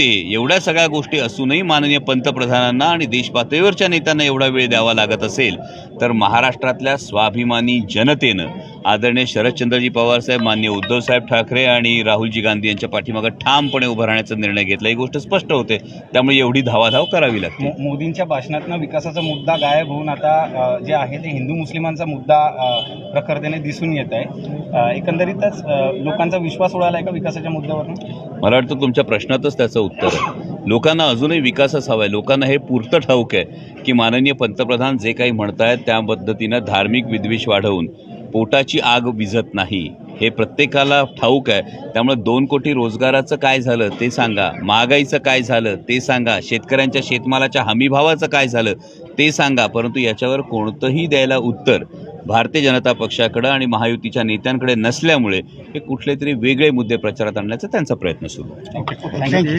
नेते एवढ्या सगळ्या गोष्टी असूनही माननीय पंतप्रधानांना आणि देश पातळीवरच्या नेत्यांना एवढा वेळ द्यावा लागत असेल तर महाराष्ट्रातल्या स्वाभिमानी जनतेनं आदरणीय शरदचंद्रजी पवारसाहेब मान्य उद्धवसाहेब ठाकरे आणि राहुलजी गांधी यांच्या पाठीमागं ठामपणे उभं राहण्याचा निर्णय घेतला. ही गोष्ट स्पष्ट होते. त्यामुळे एवढी धावाधाव करावी लागते. मोदींच्या भाषणातनं विकासाचा मुद्दा गायब होऊन आता जे आहे ते हिंदू मुस्लिमांचा मुद्दा प्रखरतेने दिसून येत आहे. एकंदरीतच लोकांचा विश्वास उडाला आहे का विकासाच्या मुद्द्यावरून? मला वाटतं तुमच्या प्रश्नातच त्याचं उत्तर आहे. लोकांना अजूनही विकासच हवा आहे. लोकांना हे पुरतं ठाऊक आहे की माननीय पंतप्रधान जे काही म्हणतायत त्या पद्धतीनं धार्मिक विद्वेष वाढवून पोटाची आग विझत नाही हे प्रत्येकाला ठाऊक आहे. त्यामुळे दोन कोटी रोजगाराचं काय झालं ते सांगा. महागाईचं काय झालं ते सांगा. शेतकऱ्यांच्या शेतमालाच्या हमीभावाचं काय झालं ते सांगा. परंतु याच्यावर कोणतंही द्यायला उत्तर भारतीय जनता पक्षाकडं आणि महायुतीच्या नेत्यांकडे नसल्यामुळे हे कुठले तरी वेगळे मुद्दे प्रचारात आणण्याचा त्यांचा प्रयत्न सुरू आहे.